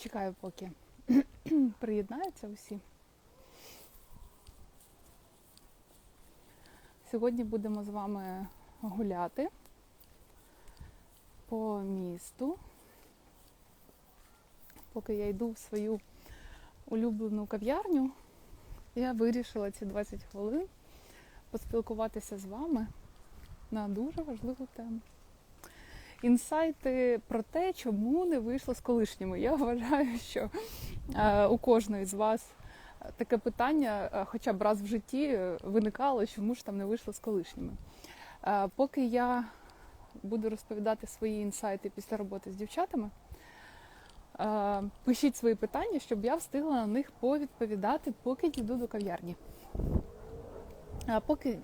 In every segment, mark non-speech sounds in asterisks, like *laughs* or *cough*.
Чекаю, поки *clears throat* приєднаються усі. Сьогодні будемо з вами гуляти по місту. Поки я йду в свою улюблену кав'ярню, я вирішила ці 20 хвилин поспілкуватися з вами на дуже важливу тему. Інсайти про те, чому не вийшло з колишніми. Я вважаю, що е, у кожної з вас таке питання, е, хоча б раз в житті виникало, чому ж там не вийшло з колишніми. Е, поки я буду розповідати свої інсайти після роботи з дівчатами, пишіть свої питання, щоб я встигла на них повідповідати, поки дійду до кав'ярні. Поки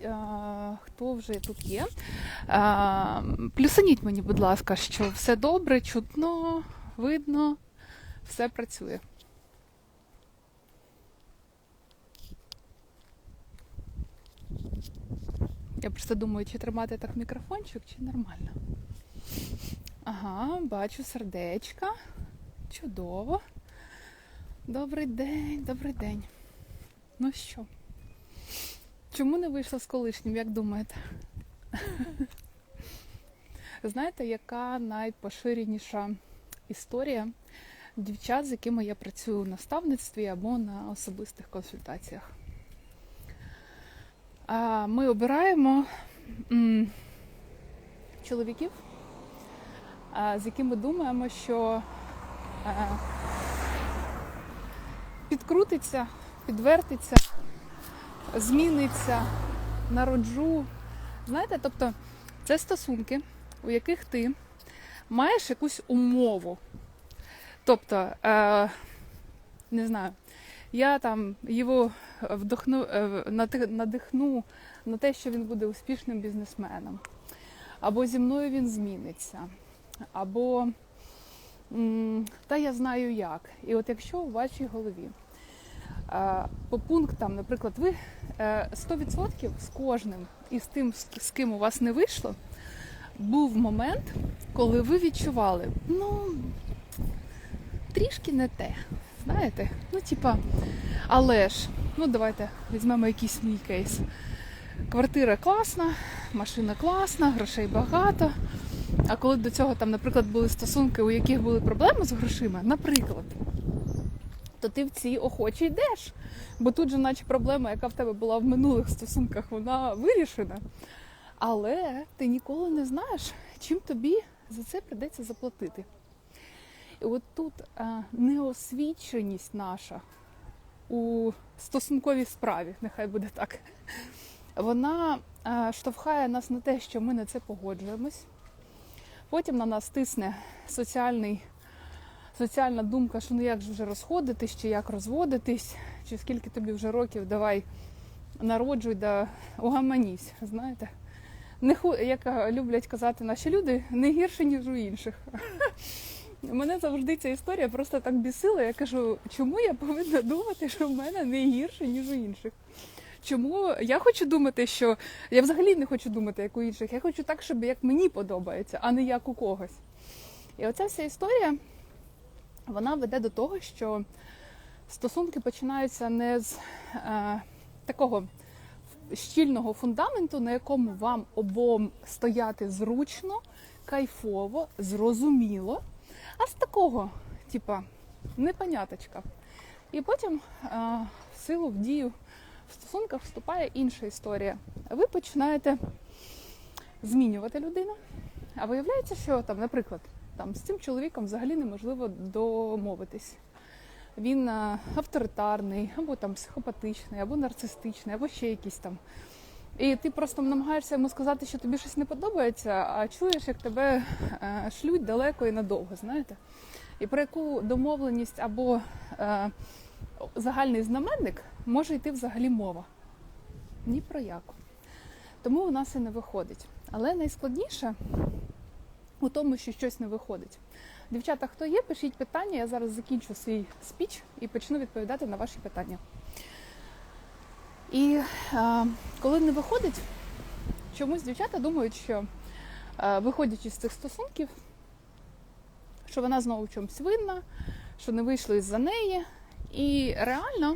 хто вже тут є, плюсаніть мені, будь ласка, що все добре, чутно, видно, все працює. Я просто думаю, чи тримати так мікрофончик, чи нормально. Ага, бачу сердечка. Чудово. Добрий день, добрий день. Ну що? Чому не вийшла з колишнім, як думаєте? Знаєте, яка найпоширеніша історія дівчат, з якими я працюю в наставництві або на особистих консультаціях? Ми обираємо чоловіків, з якими думаємо, що а, підкрутиться, підвертиться зміниться, народжу. Знаєте, тобто це стосунки, у яких ти маєш якусь умову. Тобто, е, не знаю, я там його вдохну, е, надихну на те, що він буде успішним бізнесменом, або зі мною він зміниться, або та я знаю як. І от якщо у вашій голові по пунктам, наприклад, ви е, 100% з кожним і з тим, з ким у вас не вийшло, був момент, коли ви відчували, ну трішки не те. Знаєте? Ну, типа, але ж, ну давайте візьмемо якийсь мій кейс. Квартира класна, машина класна, грошей багато. А коли до цього там, наприклад, були стосунки, у яких були проблеми з грошима, наприклад, то ти в ці охоче йдеш. Бо тут же, наче проблема, яка в тебе була в минулих стосунках, вона вирішена. Але ти ніколи не знаєш, чим тобі за це прийдеться заплатити. І от тут а, неосвіченість наша у стосунковій справі, нехай буде так, вона а, штовхає нас на те, що ми на це погоджуємось. Потім на нас тисне соціальний соціальна думка, що ну як же вже розходитись, чи як розводитись, чи скільки тобі вже років, давай народжуй да угаманісь, знаєте. Не як люблять казати наші люди, не гірше, ніж у інших. *laughs* Мене завжди ця історія просто так бісила. Я кажу, чому я повинна думати, що в мене не гірше, ніж у інших? Чому я хочу думати, що я взагалі не хочу думати, як у інших. Я хочу так, щоб як мені подобається, а не як у когось. І оця вся історія вона веде до того, що стосунки починаються не з е, такого щільного фундаменту, на якому вам обом стояти зручно, кайфово, зрозуміло, а з такого, типа, непоняточка. І потім е, в силу в дію в стосунках вступає інша історія. Ви починаєте змінювати людину, а виявляється, що там, наприклад, там з цим чоловіком взагалі неможливо домовитись. Він е, авторитарний, або там психопатичний, або нарцистичний, або ще якийсь там. І ти просто намагаєшся йому сказати, що тобі щось не подобається, а чуєш, як тебе е, шлють далеко і надовго, знаєте? І про яку домовленість або е, загальний знаменник може йти взагалі мова? Ні про яку. Тому у нас і не виходить. Але найскладніше у тому, що щось не виходить. Дівчата, хто є, пишіть питання. Я зараз закінчу свій спіч і почну відповідати на ваші питання. І е, коли не виходить, чомусь дівчата думають, що е, виходячи з цих стосунків, що вона знову в чомусь винна, що не вийшло із-за неї. І реально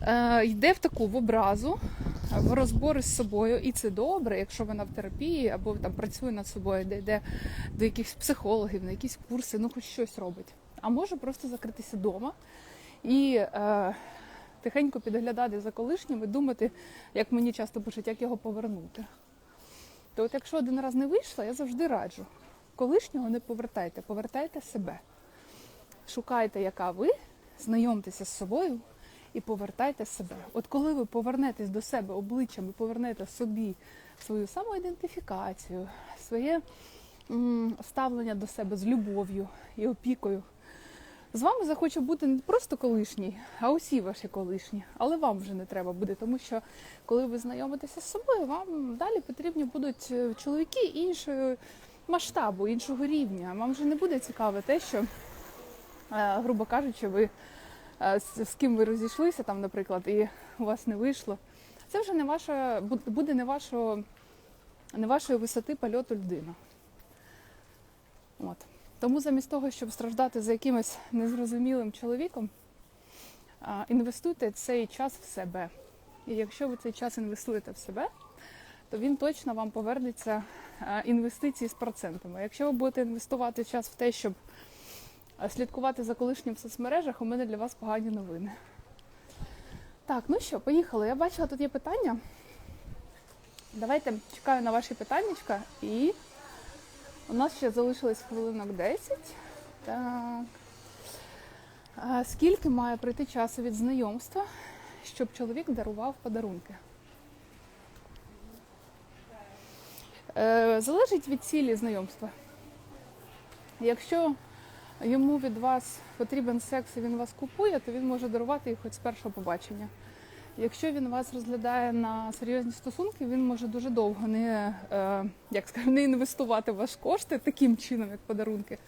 е, йде в таку в образу, в розбори з собою, і це добре, якщо вона в терапії або там працює над собою, де йде до якихось психологів, на якісь курси, ну хоч щось робить. А може просто закритися вдома і е, тихенько підглядати за колишнім і думати, як мені часто пишуть, як його повернути. То от якщо один раз не вийшло, я завжди раджу. Колишнього не повертайте, повертайте себе. Шукайте, яка ви, знайомтеся з собою і повертайте себе. От коли ви повернетесь до себе обличчям і повернете собі свою самоідентифікацію, своє ставлення до себе з любов'ю і опікою, з вами захоче бути не просто колишній, а усі ваші колишні. Але вам вже не треба буде, тому що коли ви знайомитеся з собою, вам далі потрібні будуть е, чоловіки іншого масштабу, іншого рівня. Вам вже не буде цікаве те, що, е, грубо кажучи, ви з, з ким ви розійшлися, там, наприклад, і у вас не вийшло. Це вже не ваша буде не вашого, не вашої висоти польоту людина. От. Тому замість того, щоб страждати за якимось незрозумілим чоловіком, інвестуйте цей час в себе. І якщо ви цей час інвестуєте в себе, то він точно вам повернеться інвестиції з процентами. Якщо ви будете інвестувати час в те, щоб слідкувати за колишнім в соцмережах, у мене для вас погані новини. Так, ну що, поїхали. Я бачила, тут є питання. Давайте чекаю на ваші питаннячка і у нас ще залишилось хвилинок 10. Так. А скільки має пройти часу від знайомства, щоб чоловік дарував подарунки? Е, залежить від цілі знайомства. Якщо йому від вас потрібен секс і він вас купує, то він може дарувати їх хоч з першого побачення. Якщо він вас розглядає на серйозні стосунки, він може дуже довго не, е, як скажу, не інвестувати в ваші кошти таким чином, як подарунки.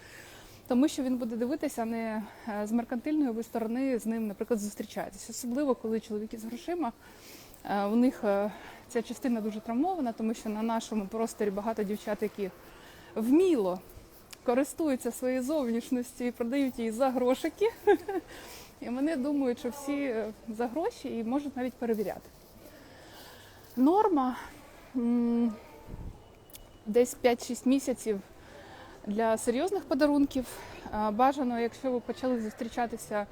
Тому що він буде дивитися не е, з меркантильної ви сторони з ним, наприклад, зустрічаєтесь. Особливо, коли чоловіки з грошима, е, у них ця частина дуже травмована, тому що на нашому просторі багато дівчат, які вміло користуються своєю зовнішністю і продають її за грошики. *laughs* І вони думають, що всі е, за гроші і можуть навіть перевіряти. Норма десь 5-6 місяців для серйозних подарунків. Бажано, якщо ви почали зустрічатися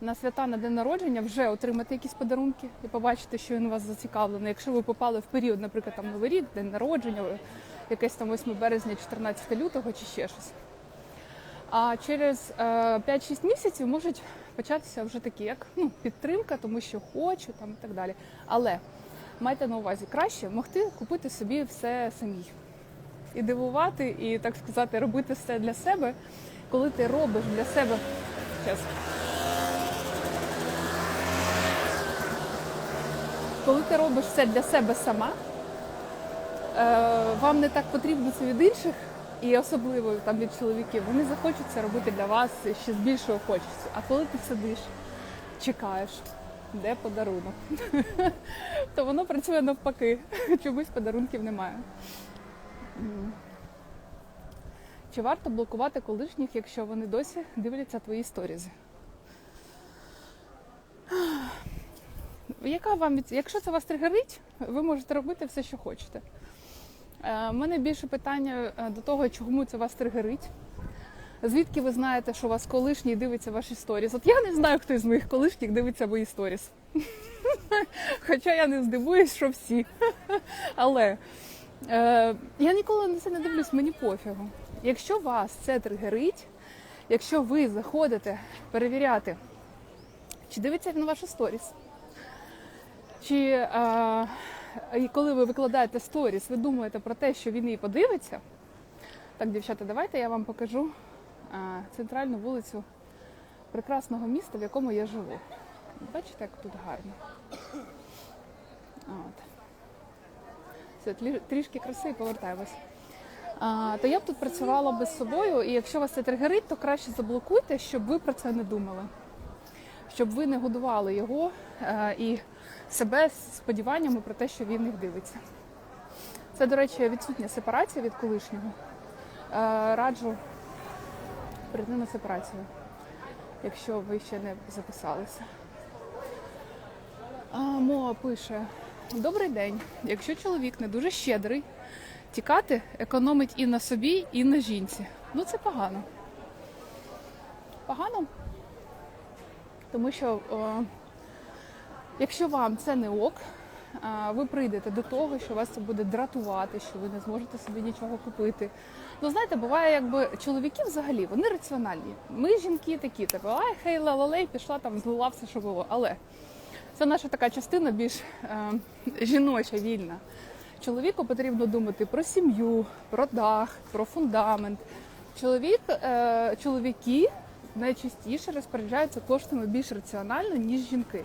на свята на день народження, вже отримати якісь подарунки і побачити, що він вас зацікавлений. Якщо ви попали в період, наприклад, там Новий рік, день народження, якесь там 8 березня, 14 лютого чи ще щось. А через е, 5-6 місяців можуть початися вже такі, як ну, підтримка, тому що хочу там і так далі. Але майте на увазі, краще могти купити собі все самій. І дивувати, і так сказати, робити все для себе, коли ти робиш для себе. Щас. Коли ти робиш все для себе сама, е, вам не так потрібно це від інших, і особливо там від чоловіків, вони захочуть це робити для вас ще з більшою хочеться. А коли ти сидиш, чекаєш, де подарунок, *laughs* то воно працює навпаки. *laughs* Чомусь подарунків немає. Чи варто блокувати колишніх, якщо вони досі дивляться твої сторізи? Яка вам Якщо це вас тригерить, ви можете робити все, що хочете. У мене більше питання е, до того, чому це вас тригерить. Звідки ви знаєте, що у вас колишній дивиться ваші сторіс? От я не знаю, хто із моїх колишніх дивиться мої сторіс. *laughs* Хоча я не здивуюсь, що всі. Але е, я ніколи на це не дивлюсь, мені пофігу. Якщо вас це тригерить, якщо ви заходите перевіряти, чи дивиться він ваші сторіс, чи е, і коли ви викладаєте сторіс, ви думаєте про те, що він її подивиться. Так, дівчата, давайте я вам покажу центральну вулицю прекрасного міста, в якому я живу. Бачите, як тут гарно. От. Все, трішки краси і повертаємось. То я б тут працювала би з собою, і якщо вас це тригерить, то краще заблокуйте, щоб ви про це не думали. Щоб ви не годували його е, і себе з сподіваннями про те, що він їх дивиться. Це, до речі, відсутня сепарація від колишнього. Е, раджу прийти на сепарацію. якщо ви ще не записалися. Моа пише: Добрий день. Якщо чоловік не дуже щедрий, тікати економить і на собі, і на жінці. Ну це погано. Погано. Тому що о, якщо вам це не ок, ви прийдете до того, що вас це буде дратувати, що ви не зможете собі нічого купити. Ну, знаєте, буває, якби чоловіки взагалі вони раціональні. Ми жінки такі, типу, ай, хей, лалалей, пішла там, злила все, що було. Але це наша така частина більш е, жіноча, вільна. Чоловіку потрібно думати про сім'ю, про дах, про фундамент. Чоловік, е, чоловіки найчастіше розпоряджаються коштами більш раціонально, ніж жінки.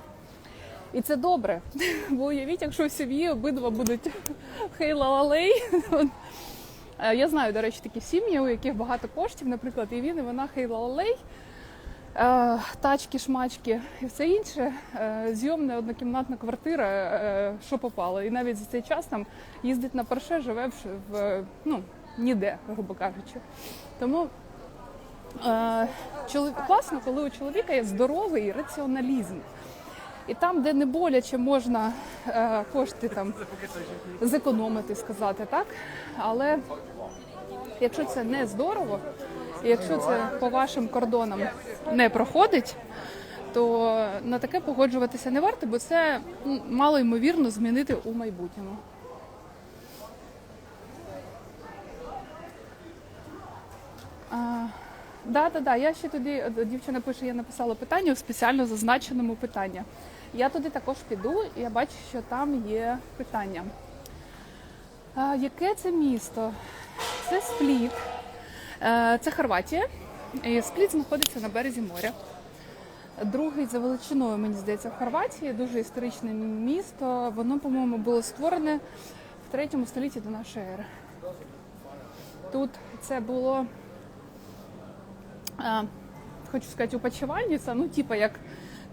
І це добре. Бо уявіть, якщо в сім'ї обидва будуть хей-ла-ла-лей. Е, Я знаю, до речі, такі сім'ї, у яких багато коштів, наприклад, і він, і вона хей-ла-ла-лей, е, тачки, шмачки і все інше. Е, Зйомна однокімнатна квартира, що попало. І навіть за цей час там їздить на перше, живе в, ну, ніде, грубо кажучи. Тому класно, коли у чоловіка є здоровий раціоналізм. І там, де не боляче, можна е, кошти там зекономити, сказати так. Але якщо це не здорово, і якщо це по вашим кордонам не проходить, то на таке погоджуватися не варто, бо це мало ймовірно змінити у майбутньому. А, Да, да, да. Я ще тоді е, дівчина пише, я написала питання у спеціально зазначеному питання. Я туди також піду, і я бачу, що там є питання. А, яке це місто? Це Спліт, Е, це Хорватія. І Спліт знаходиться на березі моря. Другий за величиною, мені здається, в Хорватії, дуже історичне місто. Воно, по-моєму, було створене в третьому столітті до нашої ери. Тут це було хочу сказати, упочивальниця, ну, типа як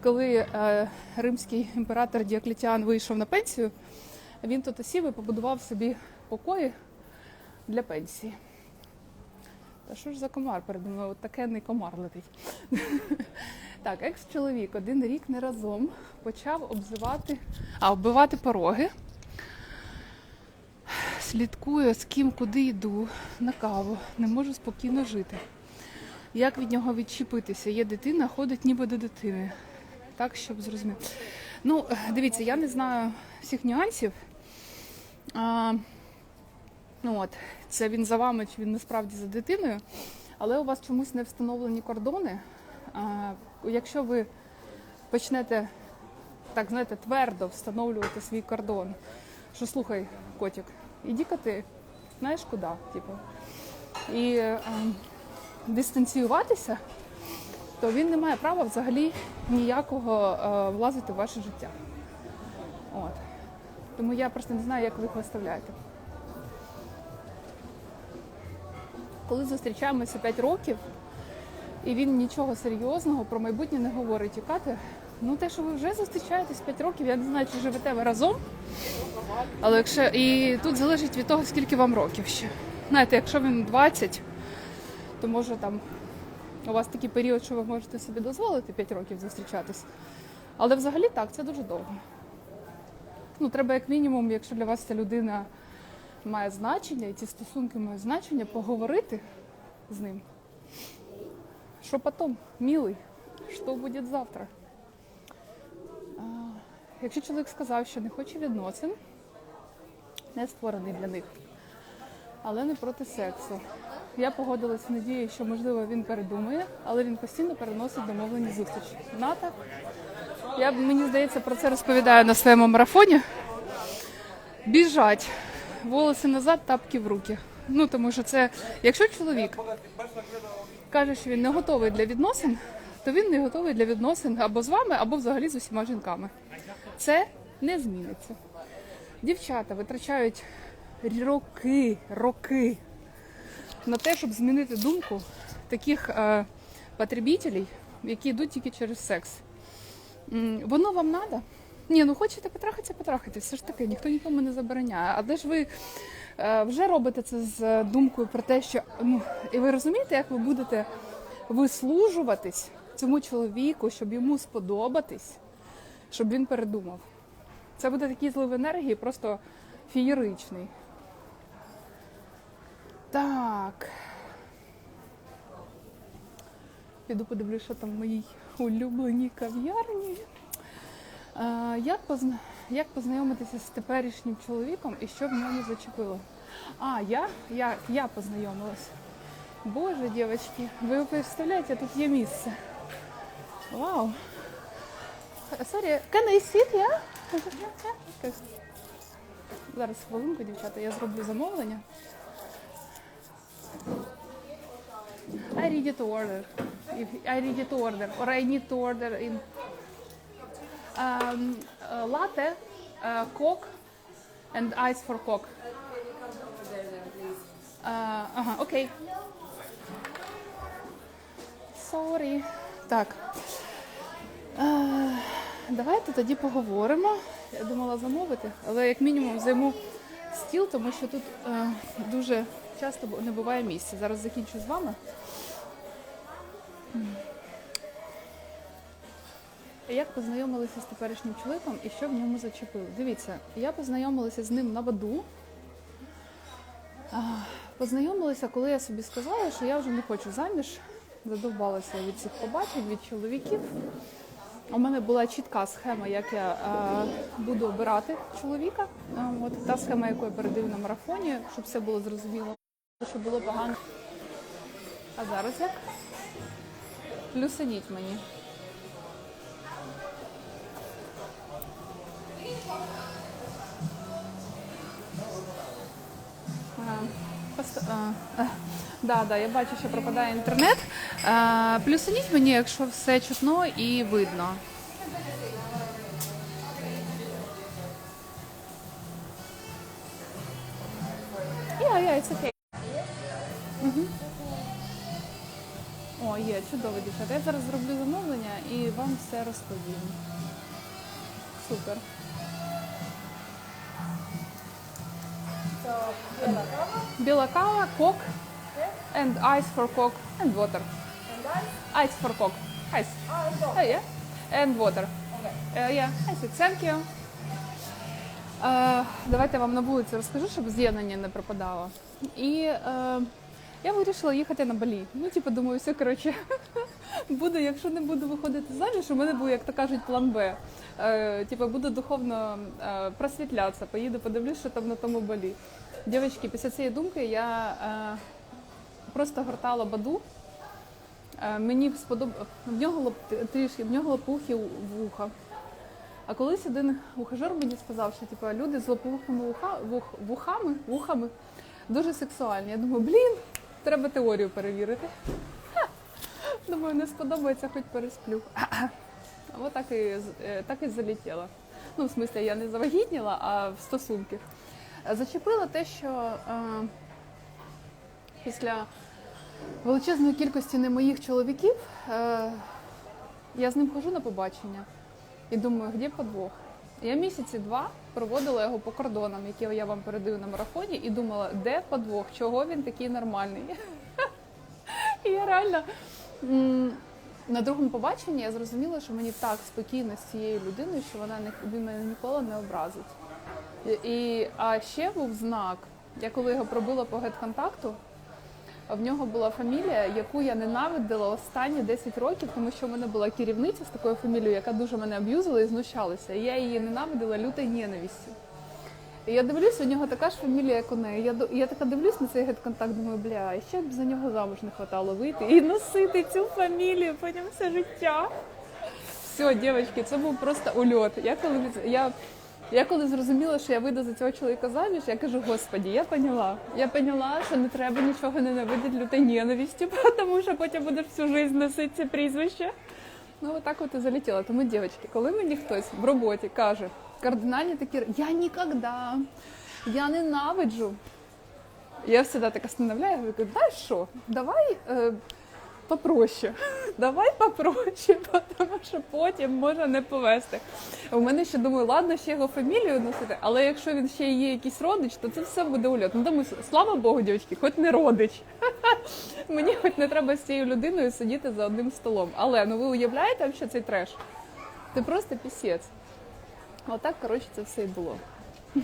коли е, римський імператор Діоклетіан вийшов на пенсію, він тут осів і побудував собі покої для пенсії. Та що ж за комар передо мною? Таке не комар летить. *laughs* Так, екс-чоловік один рік не разом почав обзивати, а оббивати пороги. Слідкую, з ким куди йду на каву, не можу спокійно жити. Як від нього відчепитися? Є дитина, ходить ніби до дитини. Так, щоб зрозуміти. Ну, дивіться, я не знаю всіх нюансів. А, ну от, це він за вами, чи він насправді за дитиною, але у вас чомусь не встановлені кордони. А, якщо ви почнете, так знаєте, твердо встановлювати свій кордон, що слухай, котик, іди-ка ти, знаєш куди? Типу. І а, дистанціюватися, то він не має права взагалі ніякого е, влазити в ваше життя. От. Тому я просто не знаю, як ви їх виставляєте. Коли зустрічаємося 5 років, і він нічого серйозного про майбутнє не говорить. І Катя, ну те, що ви вже зустрічаєтесь 5 років, я не знаю, чи живете ви разом. Але якщо і тут залежить від того, скільки вам років ще. Знаєте, якщо він 20, то може там у вас такий період, що ви можете собі дозволити 5 років зустрічатись. Але взагалі так, це дуже довго. Ну, треба як мінімум, якщо для вас ця людина має значення, і ці стосунки мають значення, поговорити з ним. Що потім, милий, що буде завтра? Якщо чоловік сказав, що не хоче відносин, не створений для них, але не проти сексу. Я погодилась в надії, що можливо він передумає, але він постійно переносить домовлені зустрічі. Ната. Я мені здається про це розповідаю на своєму марафоні. Біжать. Волоси назад, тапки в руки. Ну тому що це, якщо чоловік каже, що він не готовий для відносин, то він не готовий для відносин або з вами, або взагалі з усіма жінками. Це не зміниться. Дівчата витрачають роки, роки на те, щоб змінити думку таких е, потребітелів, які йдуть тільки через секс. Воно вам треба? Ні, ну хочете потрахатися, потрахайтеся. Все ж таки, ніхто нікому не забороняє. А де ж ви е, вже робите це з думкою про те, що ну і ви розумієте, як ви будете вислужуватись цьому чоловіку, щоб йому сподобатись, щоб він передумав. Це буде такий злив енергії, просто феєричний. Так. Піду подивлюсь, що там в моїй улюбленій кав'ярні. А, як, позна... як познайомитися з теперішнім чоловіком і що в ньому зачепило? А, я? Я, я познайомилась. Боже, дівчатки, ви представляєте, тут є місце. Вау. Sorry, can I sit, yeah? *laughs* Зараз хвилинку, дівчата, я зроблю замовлення. I ready to order. If I ready to order, or I need to order in um, uh, latte, uh, coke, and ice for coke. Uh, ага, окей. Sorry. Так. Е, давайте тоді поговоримо. Я думала замовити, але як мінімум займу стіл, тому що тут е, дуже часто не буває місця. Зараз закінчу з вами. Як познайомилися з теперішнім чоловіком і що в ньому зачепило? Дивіться, я познайомилася з ним на баду. Познайомилися, коли я собі сказала, що я вже не хочу заміж. Задовбалася від цих побачень, від чоловіків. У мене була чітка схема, як я е, буду обирати чоловіка. Е, от та схема, яку я передаю на марафоні, щоб все було зрозуміло, щоб було погано. А зараз як? Плюсаніть мені. А, а, Да, да, я бачу, що пропадає інтернет. Плюсаніть мені, якщо все чутно і видно. Я зараз зроблю замовлення і вам все розповім. Супер. Біла кава, кок, and ice for coke, and water. Ice for coke. Ice. Oh, yeah. And water. Uh, yeah, I said thank you. Е, давайте я вам на вулиці розкажу, щоб з'єднання не пропадало. І е, я вирішила їхати на Балі. Ну, типу, думаю, все, коротше, *laughs* буду, якщо не буду виходити заміж, у мене був, як то кажуть, план Б. Е, типу, буду духовно е, просвітлятися, поїду, подивлюсь, що там на тому Балі. Дівчатки, після цієї думки я е, просто гортала баду. Е, Мені сподобав в нього лоп- трішки, в нього лопухи вуха. А колись один ухажер мені сказав, що типу, люди з лопухими вуха, вух, вухами, вухами дуже сексуальні. Я думаю, блін, треба теорію перевірити. Думаю, не сподобається, хоч пересплю. Ось так і, е, так і залетіла. Ну, в смислі, я не завагітніла, а в стосунки. Зачепило те, що е, після величезної кількості не моїх чоловіків е, я з ним хожу на побачення і думаю, де подвох? Я місяці два проводила його по кордонам, які я вам передаю на марафоні, і думала, де подвох, чого він такий нормальний. *laughs* І я реально на другому побаченні я зрозуміла, що мені так спокійно з цією людиною, що вона він мене ніколи не образить. І, а ще був знак, я коли його пробила по гет-контакту, в нього була фамілія, яку я ненавидила останні 10 років, тому що в мене була керівниця з такою фамілією, яка дуже мене аб'юзила і знущалася. І я її ненавидила лютою ненавистю. І я дивлюсь, у нього така ж фамілія, як у неї. Я, я така дивлюсь на цей гет-контакт, думаю, бля, ще б за нього замуж не хватало вийти і носити цю фамілію потім все життя. Все, дівчатки, це був просто ульот. Я коли я, я коли зрозуміла, що я вийду за цього чоловіка заміж, я кажу, господі, я поняла. Я поняла, що не треба нічого ненавидіти лютой ненависті, *laughs* тому що потім будеш всю життя носити це прізвище. Ну, отак от і залетіла. Тому, дівчатки, коли мені хтось в роботі каже, кардинальні такі, я ніколи, я ненавиджу. Я завжди так останавливаю, говорю, знаєш що, давай е, попроще. Давай попроще, тому що потім може не повести. У мене ще думаю, ладно, ще його фамілію носити, але якщо він ще є якийсь родич, то це все буде ульот. Ну думаю, слава Богу, дівчатки, хоч не родич. *laughs* Мені хоч не треба з цією людиною сидіти за одним столом. Але ну ви уявляєте, що цей треш? Це просто пісець. Отак, коротше, це все і було. *laughs*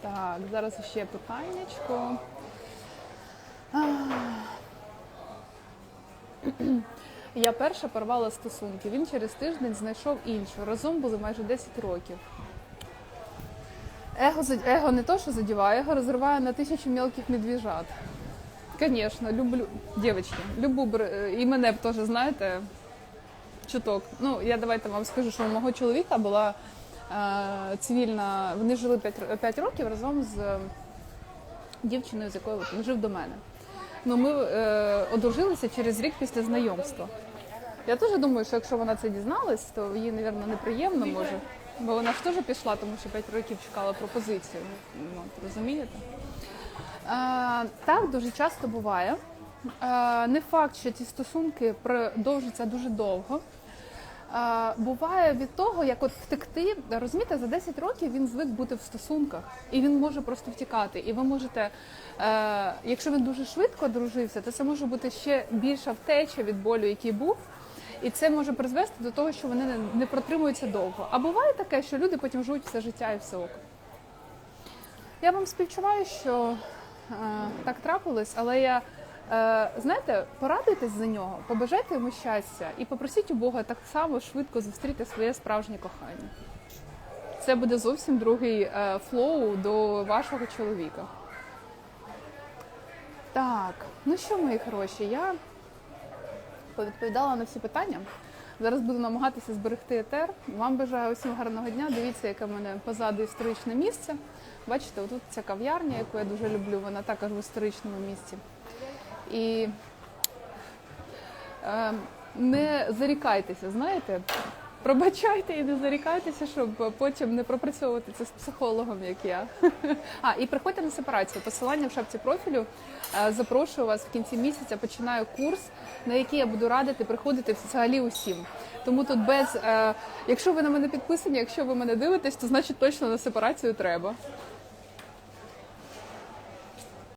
Так, зараз ще питаннячко. Я перша порвала стосунки. Він через тиждень знайшов іншу. Разом були майже 10 років. Его, его не то, що задіває, его розриває на тисячу мелких медвіжат. Звісно, люблю. Дівчатки, любу бр- і мене б теж, знаєте, чуток. Ну, я давайте вам скажу, що у мого чоловіка була е, цивільна. Вони жили 5, 5 років разом з е, дівчиною, з якою він жив до мене. Ну, ми е, одружилися через рік після знайомства. Я теж думаю, що якщо вона це дізналась, то їй, мабуть, неприємно може. Бо вона ж теж пішла, тому що 5 років чекала пропозицію. Ну, розумієте? Е, так дуже часто буває. Е, не факт, що ці стосунки продовжаться дуже довго. Буває від того, як от втекти, розумієте, за 10 років він звик бути в стосунках, і він може просто втікати. І ви можете, е, якщо він дуже швидко дружився, то це може бути ще більша втеча від болю, який був. І це може призвести до того, що вони не, протримуються довго. А буває таке, що люди потім живуть все життя і все ок. Я вам співчуваю, що е, так трапилось, але я знаєте, порадуйтесь за нього, побажайте йому щастя і попросіть у Бога так само швидко зустріти своє справжнє кохання. Це буде зовсім другий е, флоу до вашого чоловіка. Так, ну що, мої хороші, я повідповідала на всі питання. Зараз буду намагатися зберегти етер. Вам бажаю усім гарного дня. Дивіться, яке в мене позаду історичне місце. Бачите, отут ця кав'ярня, яку я дуже люблю, вона також в історичному місці. І е, не зарікайтеся, знаєте, пробачайте і не зарікайтеся, щоб потім не пропрацьовувати це з психологом, як я. *laughs* А, і приходьте на сепарацію. Посилання в шапці профілю. Е, Запрошую вас в кінці місяця. Починаю курс, на який я буду радити приходити взагалі усім. Тому тут без, е, якщо ви на мене підписані, якщо ви мене дивитесь, то значить точно на сепарацію треба.